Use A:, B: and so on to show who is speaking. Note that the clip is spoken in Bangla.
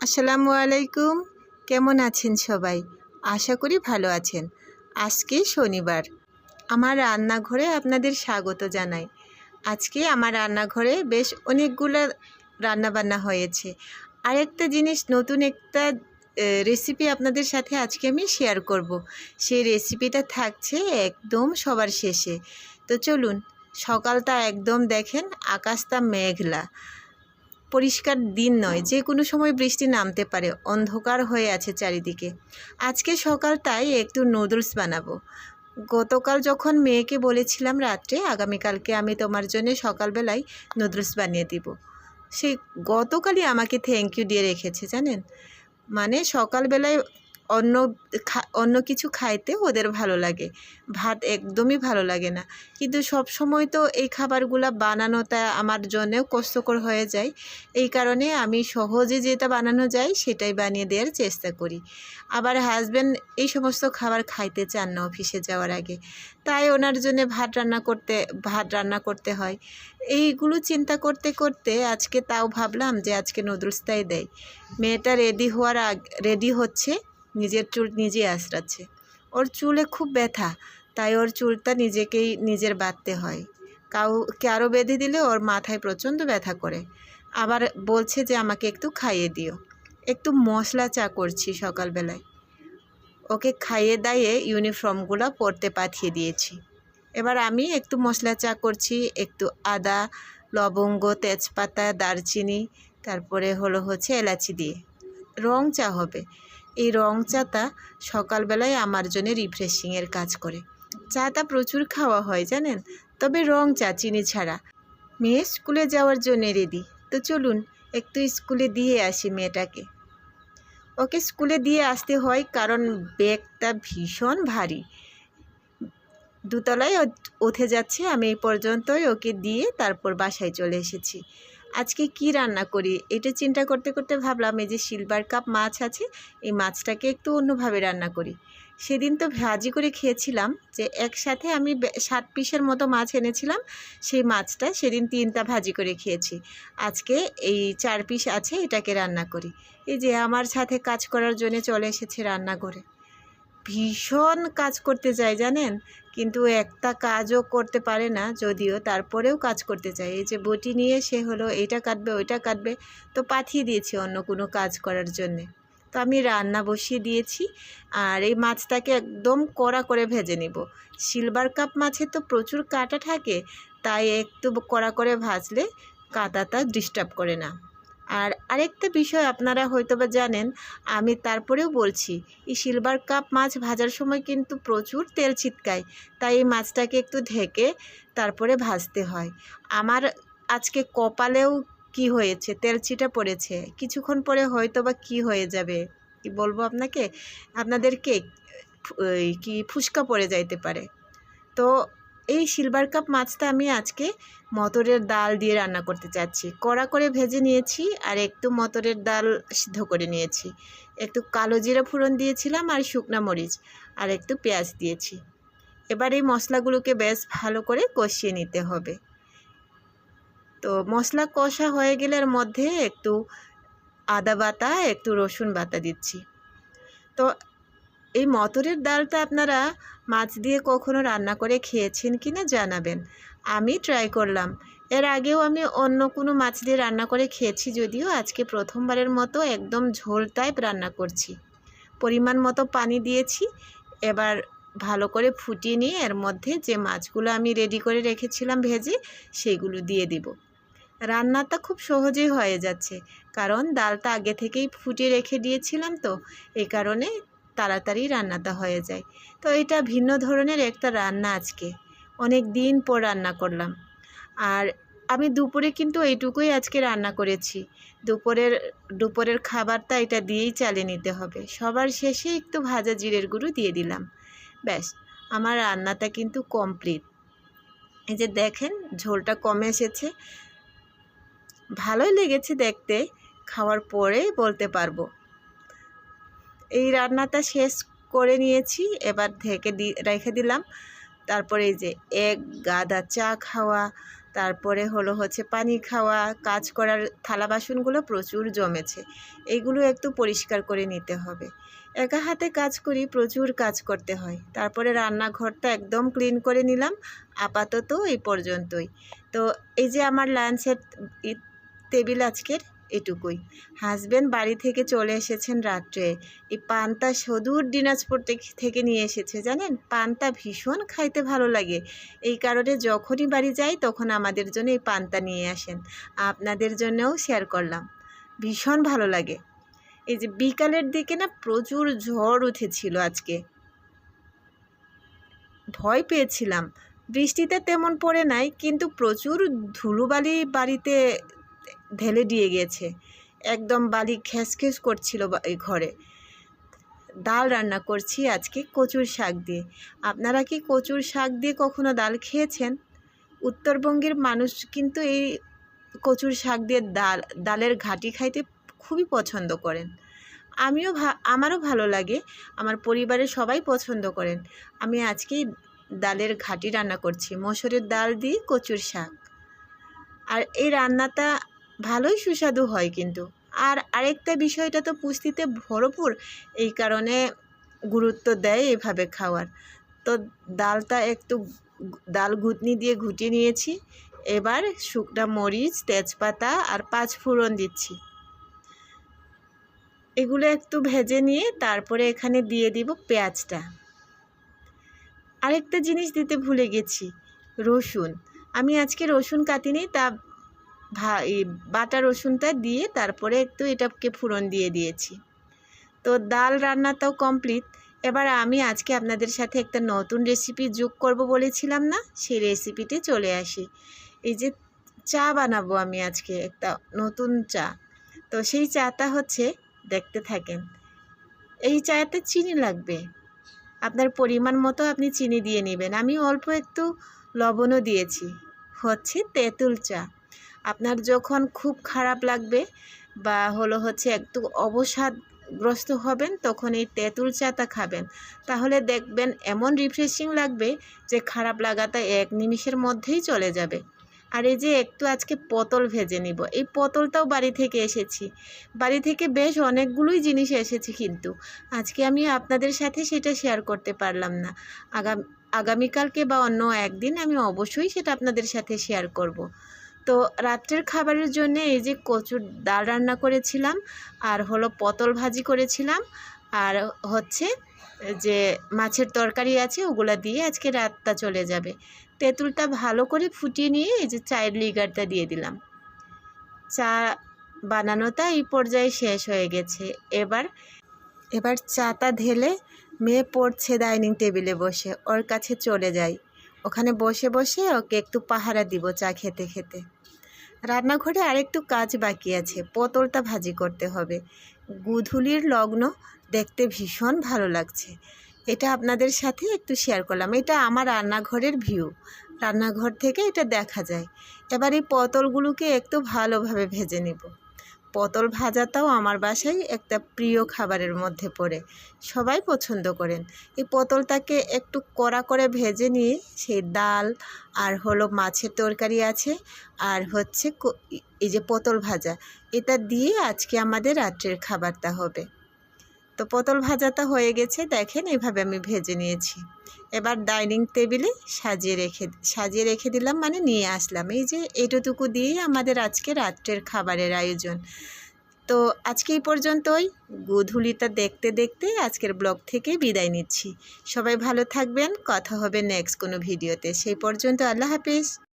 A: আসসালামু আলাইকুম। কেমন আছেন সবাই? আশা করি ভালো আছেন। আজকে শনিবার। আমার রান্নাঘরে আপনাদের স্বাগত জানাই। আজকে আমার রান্নাঘরে বেশ অনেকগুলো রান্নাবান্না হয়েছে। আরেকটা জিনিস নতুন একটা রেসিপি আপনাদের সাথে আজকে আমি শেয়ার করব। সেই রেসিপিটা থাকছে একদম সবার শেষে। তো চলুন, সকালটা একদম দেখেন, আকাশটা মেঘলা। পরিষ্কার দিন নয়, যে কোনো সময় বৃষ্টি নামতে পারে, অন্ধকার হয়ে আছে চারিদিকে। আজকে সকাল তাই একটু নুডলস বানাবো। গতকাল যখন মেয়েকে বলেছিলাম রাত্রে, আগামীকালকে আমি তোমার জন্য সকালবেলায় নুডলস বানিয়ে দিব। সেই গতকালই আমাকে থ্যাংক ইউ দিয়ে রেখেছে, জানেন? মানে সকালবেলায় অন্য অন্য কিছু খাইতে ওদের ভালো লাগে। ভাত একদমই ভালো লাগে না। কিন্তু সব সময় তো এই খাবারগুলা বানানোটা আমার জন্যেও কষ্টকর হয়ে যায়। এই কারণে আমি সহজে যেটা বানানো যায় সেটাই বানিয়ে দেওয়ার চেষ্টা করি। আবার হাজব্যান্ড এই সমস্ত খাবার খাইতে চান না অফিসে যাওয়ার আগে। তাই ওনার জন্য ভাত রান্না করতে, ভাত রান্না করতে হয়। এইগুলো চিন্তা করতে করতে আজকে তাও ভাবলাম যে আজকে নুডলসটাই দেয় মেয়েটা রেডি হওয়ার আগ রেডি হচ্ছে। নিজের চুল নিজে আঁচড়াচ্ছে ওর চুলে খুব ব্যথা, তাই ওর চুলটা নিজেকেই নিজের বাঁধতে হয়। কাউ, কারও বেঁধে দিলে ওর মাথায় প্রচণ্ড ব্যথা করে। আবার বলছে যে, আমাকে একটু খাইয়ে দিও। একটু মশলা চা করছি সকালবেলায়। ওকে খাইয়ে দাইয়ে ইউনিফর্মগুলো পরতে পাঠিয়ে দিয়েছি। এবার আমি একটু মশলা চা করছি, একটু আদা, লবঙ্গ, তেজপাতা, দারচিনি, তারপরে হলো হচ্ছে এলাচি দিয়ে। রং চা হবে। এই রং চাটা সকালবেলায় আমার জন্য রিফ্রেশিংয়ের কাজ করে। চাটা প্রচুর খাওয়া হয়, জানেন? তবে রং চা, চিনি ছাড়া। মেয়ে স্কুলে যাওয়ার জন্য রেডি। তো চলুন, একটু স্কুলে দিয়ে আসি মেয়েটাকে। ওকে স্কুলে দিয়ে আসতে হয় কারণ ব্যাগটা ভীষণ ভারী। দুতলায় উঠে যাচ্ছে, আমি এই পর্যন্তই ওকে দিয়ে তারপর বাসায় চলে এসেছি। আজকে কি রান্না করি? এটা চিন্তা করতে করতে ভাবলাম, এই যে সিলভার কাপ মাছ আছে, এই মাছটাকে একটু অন্যভাবে রান্না করি। সেদিন তো ভাজি করে খেয়েছিলাম যে একসাথে আমি সাত পিসের মতো মাছ এনেছিলাম, সেই মাছটা সেদিন তিনটা ভাজি করে খেয়েছি। আজকে এই চার পিস আছে, এটাকে রান্না করি। এই যে আমার সাথে কাজ করার জন্য চলে এসেছে রান্না করে ভীষণ কাজ করতে চাই জানেন? কিন্তু একটা কাজও করতে পারে না, যদিও তারপরেও কাজ করতে চায়। এই যে বটি নিয়ে সে হলো এটা কাটবে, ওইটা কাটবে, তো পাঠিয়ে দিয়েছি অন্য কোনো কাজ করার জন্যে। তো আমি রান্না বসিয়ে দিয়েছি, আর এই মাছটাকে একদম কড়া করে ভেজে নিব। সিলভার কাপ মাছে তো প্রচুর কাটা থাকে, তাই একটু কড়া করে ভাজলে কাঁটাটা ডিস্টার্ব করে না। আর আরেকটা বিষয় আপনারা হয়তো বা জানেন, আমি তারপরেও বলছি, এই সিলভার কাপ মাছ ভাজার সময় কিন্তু প্রচুর তেল ছিটকায়, তাই এই মাছটাকে একটু ঢেকে তারপরে ভাজতে হয়। আমার আজকে কপালেও কি হয়েছে? তেল ছিটা পড়েছে। কিছুক্ষণ পরে হয়তো বা কী হয়ে যাবে? কি বলব আপনাকে? আপনাদেরকে কি ফুসকা পড়ে যাইতে পারে। তো এই সিলভার কাপ মাছটা আমি আজকে মটরের ডাল দিয়ে রান্না করতে চাচ্ছি। কড়া করে ভেজে নিয়েছি আর একটু মটরের ডাল সিদ্ধ করে নিয়েছি। একটু কালো জিরা ফোড়ন দিয়েছিলাম আর শুকনা মরিচ আর একটু পেঁয়াজ দিয়েছি। এবার এই মশলাগুলোকে বেশ ভালো করে কষিয়ে নিতে হবে। তো মশলা কষা হয়ে গেলে মধ্যে একটু আদা বাটা, একটু রসুন বাটা দিচ্ছি। তো এই মটরের ডালটা আপনারা মাছ দিয়ে কখনো রান্না করে খেয়েছেন কি না জানাবেন। আমি ট্রাই করলাম। এর আগেও আমি অন্য কোনো মাছ দিয়ে রান্না করে খেয়েছি যদিও আজকে প্রথমবারের মতো একদম ঝোল টাইপ রান্না করছি। পরিমাণ মতো পানি দিয়েছি, এবার ভালো করে ফুটিয়ে নিয়ে এর মধ্যে যে মাছগুলো আমি রেডি করে রেখেছিলাম ভেজে সেইগুলো দিয়ে দিব। রান্নাটা খুব সহজেই হয়ে যাচ্ছে, কারণ ডালটা আগে থেকেই ফুটিয়ে রেখে দিয়েছিলাম তো এই কারণে তাড়াতাড়ি রান্নাটা হয়ে যায়। তো এটা ভিন্ন ধরনের একটা রান্না আজকে। অনেক দিন পর রান্না করলাম। আর আমি দুপুরে কিন্তু এইটুকুই আজকে রান্না করেছি। দুপুরের দুপুরের খাবারটা এটা দিয়েই চালিয়ে নিতে হবে। সবার শেষে একটু ভাজা জিরের গুঁড়ো দিয়ে দিলাম। ব্যাস, আমার রান্নাটা কিন্তু কমপ্লিট। এই যে দেখেন, ঝোলটা কমে এসেছে। ভালোই লেগেছে দেখতে। খাওয়ার পরে বলতে পারব। এই রান্নাটা শেষ করে নিয়েছি, এবার ঢেকে দি, রেখে দিলাম। তারপরে এই যে এক গাদা চা খাওয়া, তারপরে হলো হচ্ছে পানি খাওয়া, কাজ করার থালা বাসনগুলো প্রচুর জমেছে। এইগুলো একটু পরিষ্কার করে নিতে হবে। একা হাতে কাজ করি, প্রচুর কাজ করতে হয়। তারপরে রান্নাঘরটা একদম ক্লিন করে নিলাম, আপাতত এই পর্যন্তই। তো এই যে আমার লাঞ্চের টেবিল আজকের এটুকুই। হাজব্যান্ড বাড়ি থেকে চলে এসেছেন রাত্রে। এই পান্তা সদূর দিনাজপুর থেকে- নিয়ে এসেছে, জানেন? পান্তা ভীষণ খাইতে ভালো লাগে। এই কারণে যখনই বাড়ি যাই, তখন আমাদের জন্য এই পান্তা নিয়ে আসেন। আপনাদের জন্যও শেয়ার করলাম। ভীষণ ভালো লাগে। এই যে বিকালের দিকে না প্রচুর ঝড় উঠেছিল আজকে। ভয় পেয়েছিলাম। বৃষ্টিতে তেমন পড়ে নাই, কিন্তু প্রচুর ধুলোবালি বাড়িতে ঢেলে দিয়ে গিয়েছে একদম বালি খেস খেস করছিল ঘরে। ডাল রান্না করছি আজকে কচুর শাক দিয়ে। আপনারা কি কচুর শাক দিয়ে কখনো ডাল খেয়েছেন? উত্তরবঙ্গের মানুষ কিন্তু এই কচুর শাক দিয়ে ডাল ডালের ঘাটি খাইতে খুবই পছন্দ করেন। আমিও আমারও ভালো লাগে। আমার পরিবারের সবাই পছন্দ করেন। আমি আজকেই ডালের ঘাটি রান্না করছি। মসুরের ডাল দিয়ে কচুর শাক। আর এই রান্নাটা ভালোই সুস্বাদু হয় কিন্তু। আর আরেকটা বিষয়টা তো পুষ্টিতে ভরপুর, এই কারণে গুরুত্ব দেয় এভাবে খাওয়ার। তো ডালটা একটু ডাল ঘুটনি দিয়ে ঘুটিয়ে নিয়েছি। এবার শুকনা মরিচ, তেজপাতা আর পাঁচ ফোড়ন দিচ্ছি। এগুলো একটু ভেজে নিয়ে তারপরে এখানে দিয়ে দিব পেঁয়াজটা। আরেকটা জিনিস দিতে ভুলে গেছি, রসুন। আমি আজকে রসুন কাটিনি, তা ভা বাটা রসুনটা দিয়ে তারপরে একটু এটাকে ফোড়ন দিয়ে দিয়েছি। তো ডাল রান্নাটাও কমপ্লিট। এবার আমি আজকে আপনাদের সাথে একটা নতুন রেসিপি যোগ করব বলেছিলাম না? সেই রেসিপিতে চলে আসি। এই যে চা বানাবো আমি আজকে, একটা নতুন চা। তো সেই চাটা হচ্ছে, দেখতে থাকেন, এই চাতে চিনি লাগবে। আপনার পরিমাণ মতো আপনি চিনি দিয়ে নেবেন। আমি অল্প একটু লবণও দিয়েছি। হচ্ছে তেঁতুল চা। আপনার যখন খুব খারাপ লাগবে বা হলো হচ্ছে একটু অবসাদগ্রস্ত হবেন, তখন এই তেঁতুল চাটা খাবেন। তাহলে দেখবেন এমন রিফ্রেশিং লাগবে যে খারাপ লাগাটা এক নিমিষের মধ্যেই চলে যাবে। আর এই যে একটু আজকে পটল ভেজে নিব। এই পটলটাও বাড়ি থেকে এসেছি। বাড়ি থেকে বেশ অনেকগুলোই জিনিস এসেছে কিন্তু। আজকে আমি আপনাদের সাথে সেটা শেয়ার করতে পারলাম না। আগাম, আগামীকালকে বা অন্য একদিন আমি অবশ্যই সেটা আপনাদের সাথে শেয়ার করব। তো রাত্রের খাবারের জন্য এই যে কচুর ডাল রান্না করেছিলাম, আর হলো পটল ভাজি করেছিলাম, আর হচ্ছে যে মাছের তরকারি আছে ওগুলা দিয়ে আজকে রাতটা চলে যাবে। তেঁতুলটা ভালো করে ফুটিয়ে নিয়ে এই যে চায়ের লিগারটা দিয়ে দিলাম। চা বানানোটা এই পর্যায়ে শেষ হয়ে গেছে। এবার এবার চাটা ঢেলে মেয়ে পড়ছে ডাইনিং টেবিলে বসে, ওর কাছে চলে যাই। ওখানে বসে বসে ওকে একটু পাহারা দিব চা খেতে খেতে। রান্নাঘরে আরেকটু কাজ বাকি আছে, পটলটা ভাজি করতে হবে। গুধুলির লগ্ন দেখতে ভীষণ ভালো লাগছে। এটা আপনাদের সাথে একটু শেয়ার করলাম। এটা আমার রান্নাঘরের ভিউ রান্নাঘর থেকে এটা দেখা যায়। এবার এই পটলগুলোকে একটু ভালোভাবে ভেজে নেব। পটল ভাজাটাও আমার বাসায় একটা প্রিয় খাবারের মধ্যে পড়ে। সবাই পছন্দ করেন। এই পটলটাকে একটু কড়া করে ভেজে নিয়ে সেই ডাল আর হলো মাছের তরকারি আছে আর হচ্ছে এই যে পটল ভাজা, এটা দিয়ে আজকে আমাদের রাত্রের খাবারটা হবে। তো পটল ভাজাটা হয়ে গেছে, দেখেন এভাবে আমি ভেজে নিয়েছি। এবার ডাইনিং টেবিলে সাজিয়ে রেখে সাজিয়ে রেখে দিলাম মানে নিয়ে আসলাম। এই যে এটুকু দিয়েই আমাদের আজকে রাত্রের খাবারের আয়োজন। তো আজকে এই পর্যন্তই। গোধূলিটা দেখতে দেখতে আজকের ব্লগ থেকে বিদায় নিচ্ছি। সবাই ভালো থাকবেন। কথা হবে নেক্সট কোনো ভিডিওতে। সেই পর্যন্ত আল্লাহ হাফিজ।